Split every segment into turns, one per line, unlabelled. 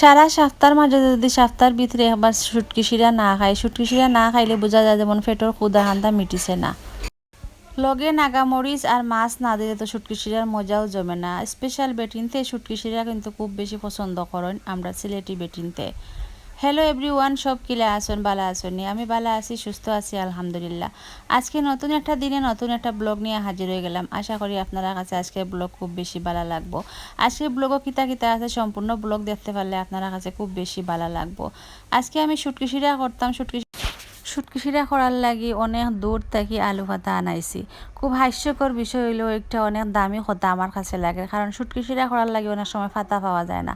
সারা সপ্তাহের মাঝে যদি সপ্তাহের ভিতরে আবার সুটকি শিরা না খায় সুটকি শিরা না খাইলে বোঝা যায় যেমন ফেটোর ক্ষুদা হান্দা মিটিছে না। লগে নাগামরিচ আর মাছ না দিলে তো শুটকি শিরার মজাও জমে না। স্পেশাল বেটিনতে শুটকি শিরা কিন্তু খুব বেশি পছন্দ করেন আমরা সিলেটি বেটিনতে। হ্যালো এভরি ওয়ান সব কিলা আসুন, ভালো আসুন আমি ভালো আছি, সুস্থ আছি, আলহামদুলিল্লাহ। আজকে নতুন একটা দিনে নতুন একটা ব্লগ নিয়ে হাজির হয়ে গেলাম। আশা করি আপনারা কাছে আজকে ব্লগ খুব বেশি ভালো লাগবো। আজকে ব্লগও কিতা কিতা আছে, সম্পূর্ণ ব্লগ দেখতে পারলে আপনারা কাছে খুব বেশি ভালো লাগবো। আজকে আমি সুটকিশিরা করতাম শুটকি সুটকিসিরা করার লাগি অনেক দূর থেকে আলু ভাতা আনাইছি। খুব হাস্যকর বিষয় হইলেও একটা অনেক দামি কথা আমার কাছে লাগে, কারণ সুটকিসিরা করার লাগে অনেক সময় ফাতা পাওয়া যায় না।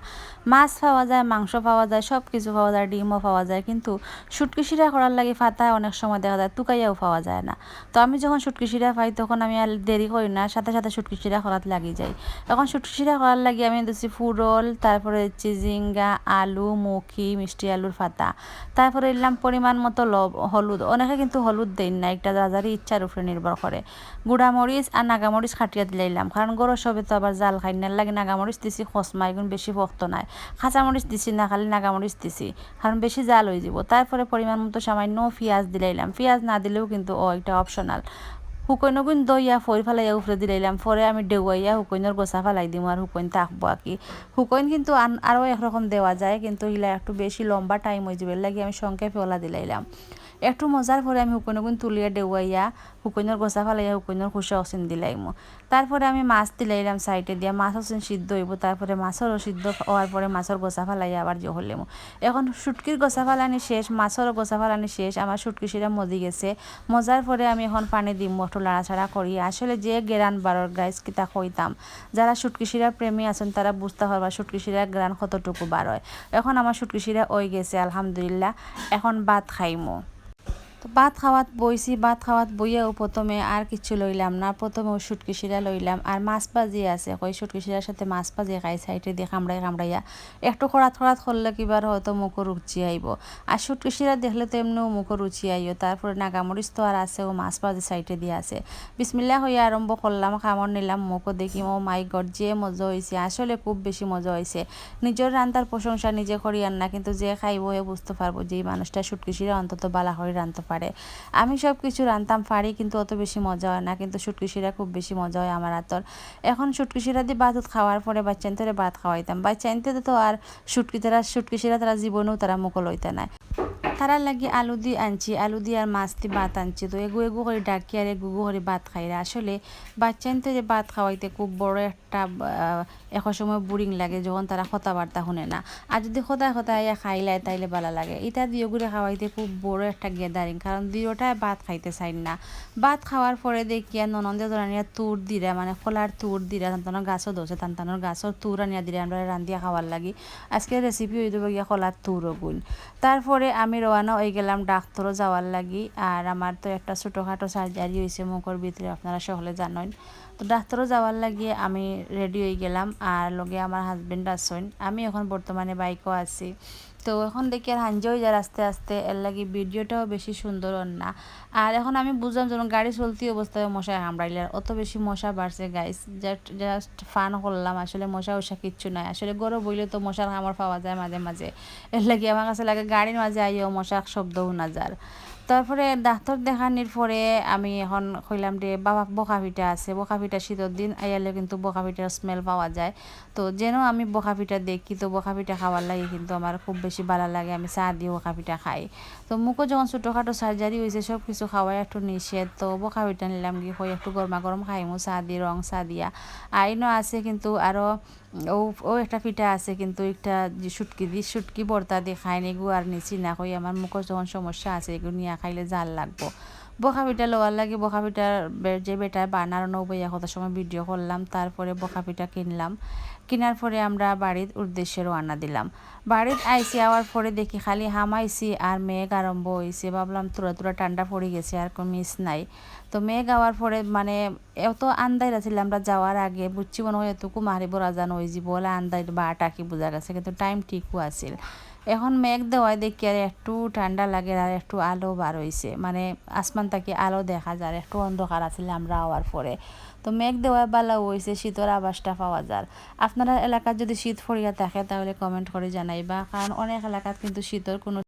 মাছ পাওয়া যায়, মাংস পাওয়া যায় সব কিছু পাওয়া যায়, ডিমও পাওয়া যায়, কিন্তু সুটকিসিরা করার লাগে ফাতা অনেক সময় দেখা যায় তুকাইয়াও পাওয়া যায় না। তো আমি যখন সুটকিসিরা পাই, তখন আমি আর দেরি করি না, সাথে সাথে সুটকিসিরা করার লাগি যাই। এখন সুটকিসিরা করার লাগে আমি দিচ্ছি ফুরল, তারপরে চিজিঙ্গা আলু, মুখি, মিষ্টি আলুর ফাতা। তারপরে এলাম পরিমাণ মতো লব হলুদ, অনেকে কিন্তু হলুদ দেন না, একটা যাজারি ইচ্ছার উপরে নির্ভর করে। গুঁড়ামরিচ আর নাগামরিচ খাটিয়া দিলাইলাম, কারণ গরম সবে তো আবার জাল খাই না লাগে নাগামরিচ দিছি, খসমা এগুন বেশি ভক্ত নাই। কাঁচামরিচ দিছি না, খালি নাগামরিচ দিছি, কারণ বেশি জাল হয়ে যাব তারপরে পরিমাণ মতো সামান্য পেঁয়াজ দিলাইলাম, পেঁয়াজ না দিলেও কিন্তু ও এটা অপশনাল শুকনো গুণ দইয়া ফই ফেলাইয়া উফরে দিলাইলাম পরে আমি ডেউয়াইয়া শুকনোর গোছা ফেলাই দিম আর শুকন থাকব আর কি। শুকন কিন্তু আন, আরও একরকম দেওয়া যায়, কিন্তু ইলা একটু বেশি লম্বা টাইম হয়ে যাবে লাগে আমি সংক্ষেপে ওলা দিলাইলাম। একটু মজার পরে আমি শুকনো গুণ তুলিয়া ডেউয়াইয়া শুকনোর গোছা ফেলাইয়া শুকনোর খুশা অসিন দিলাইমো। তারপরে আমি মাছ দিলাইলাম সাইডে দিয়া, মাছ অসিন সিদ্ধ হইব তারপরে মাছেরও সিদ্ধ হওয়ার পরে মাছের গোছা ফেলাইয়া আবার জহলেমো এখন শুটকির গোছা ফালানি শেষ মাছেরও গোছা ফালানি শেষ আমার শুটকি সেটা মজি গেছে। মজার পরে আমি এখন পানি দিম একটু লাড়াছাড়া করি আসলে যে গেরান বারোর গাইস কিতা কইতাম যারা শুটকি শিরা প্রেমী আছেন তারা বুঝতে পারবা শুটকি শিরা গ্রান কতটুকু হয় এখন আমার শুটকি শিরা ওই গেছে, আলহামদুলিল্লাহ। এখন ভাত খাইমো। তো ভাত খাওয়াত বইছি, ভাত খাওয়াত বইয়াও প্রথমে আর কিছু লইলাম না। প্রথমে সুটকি শিরা লইলাম। আর মাছ ভাজি আছে ওই সুটকি শিরার সাথে মাছ ভাজি খাই, সাইডে দিয়ে কামড়াই কামড়াইয়া। একটু খরাত খরাত করলে কিবার হয়তো মুখও রুচি আইব। আর সুটকি শিরা দেখলে তো এমনিও মুখও রুচি আইব তারপরে নাগামরিচ তো আর আছে, ও মাছ ভাজি সাইডে দিয়ে আছে। বিসমিল্লা হইয়া আরম্ভ করলাম খামর নিলাম, মুখও দেখি, ও মাই গড, যে মজা হয়েছে আসলে খুব বেশি মজা হয়েছে নিজের রান্তার প্রশংসা নিজে করি আর না, কিন্তু যে খাইব বুঝতে পারব যে এই মানুষটা সুটকি শিরা অন্তত বালা করে রাঁধতে পারে। আমি সব কিছু রান্তাম পারি কিন্তু অত বেশি মজা হয় না, কিন্তু সুটকিশিরা খুব বেশি মজা হয় আমার আতর। এখন সুটকিশিরা দিয়ে ভাত খাওয়ার পরে বাচ্চান ধরে ভাত খাওয়াইতাম বাচ্চানতে তো আর সুটকি তারা সুটকিশিরা তারা জীবনেও তারা মুখ হইতে নাই। তারা লাগি আলু দি আনছি আলু দিয়ে আর মাছ দিয়ে ভাত আনছি তো এগু এগু করে ডাকি আর এগু এগু করে ভাত খাইরা আসলে বাচ্চানতে যে ভাত খাওয়াইতে খুব বড় একটা এক সময় বোরিং লাগে যখন তারা কথাবার্তা শুনে না আর যদি সদায় সদায় খাইলাই তাইলে ভালো লাগে ইটা দিয়ে ঘুরে খাওয়াইতে খুব বড় একটা গেদারিং কারণ দুইটাই ভাত খাইতে চাই না ভাত খাওয়ার পরে দেখিয়া ননন্দে ধরানিয়া তুর দিরা মানে খোলার তুর দিরা তান্তানোর গাছও দোষে তান্তানোর গাছর তুর আনিয়া দিরা আমরা রান্ধিয়া খাওয়ার লাগি আজকে রেসিপি হয়ে দেবো গিয়া খোলার তুরও গুণ তারপরে আমি রওনা হয়ে গেলাম ডাক্তারও যাওয়ার লাগি। আর আমার তো একটা ছোটোখাটো সার্জারি হয়েছে মুখের ভিতরে, আপনারা সকলে জানেন। তো ডাক্তারও যাওয়ার লাগিয়ে আমি রেডি হয়ে গেলাম। আর লগে আমার হাজবেন্ড আসেন আমি এখন বর্তমানে বাইকও আছি। তো এখন দেখি আর হাঞ্জা হয়ে যায় আস্তে আস্তে, এর লাগে ভিডিওটাও বেশি সুন্দর না। আর এখন আমি বুঝলাম যেন গাড়ি চলতি অবস্থায় মশায় হামড়াইলে, আর অত বেশি মশা বাড়ছে গাইস জাস্ট জাস্ট ফান করলাম, আসলে মশা ওষা কিচ্ছু নাই। আসলে গরম বইলে তো মশার কামড় পাওয়া যায় মাঝে মাঝে। এর লাগে আমার কাছে লাগে, গাড়ির মাঝে আইও মশা শব্দও না যার। তারপরে ডাক্তার দেখানির পরে আমি এখন কইলাম যে, বাবা, বকা পিঠা আছে। বকা পিঠা শীতের দিন আইয়ালে কিন্তু বকা পিঠার স্মেল পাওয়া যায়। তো যেন আমি বকা পিঠা দেখি, তো বকা পিঠা খাওয়ার লাগে কিন্তু আমার খুব বেশি ভালো লাগে। আমি চা দিয়ে বকা পিঠা খাই। তো মুখও যখন ছোটোখাটো সার্জারি হয়েছে সব কিছু খাওয়াই একটু নিষেধ। তো বকা পিঠা নিলাম কি হয়ে একটু গরমা গরম খাইমু, চা দিয়ে, রং চা দিয়া। আইনও আছে কিন্তু আরও ও ও একটা পিঠা আছে কিন্তু একটা সুটকি দি সুটকি বর্তা দিয়ে খাই নি আর নিচি না কই আমার মুখের যখন সমস্যা আছে, এগুলো নিয়ে খাইলে জাল লাগবো। বকা পিঠা লোয়ার লাগে বকা পিঠার যে বেটায় বানার নৌবইয়া কত সময় ভিডিও করলাম, তারপরে বকা পিঠা কিনলাম। কেনার পরে আমরা বাড়ির উদ্দেশ্যে রওনা দিলাম। বাড়ির আইসি আওয়ার পরে দেখি খালি হামাইছি আর মেঘ আরম্ভ হয়েছে ভাবলাম তোরা তোরা ঠান্ডা পড়ে গেছে, আর কোনো মিস নাই। তো মেঘ আওয়ার পরে মানে এত আন্দাই আছিল আমরা যাওয়ার আগে, বুঝছি মনে হয় এতকু মারিব রাজান হয়ে যাব বলে আন্দাই বারোটা কি বোঝা গেছে, কিন্তু টাইম ঠিকও আছিল। এখন মেঘ দেওয়ায় দেখি আর একটু ঠান্ডা লাগে আর একটু আলো বার হয়েছে মানে আসমান থেকে আলো দেখা যায় একটু অন্ধকার আছিল আমরা আওয়ার পরে। তো মেঘ দেওয়ায় বালা হয়েছে শীতের আবাসটা পাওয়া যায়। আপনারা এলাকার যদি শীত ফরিয়া থাকে তাহলে কমেন্ট করে জানাইবা, কারণ অনেক এলাকাত কিন্তু শীতের কোনো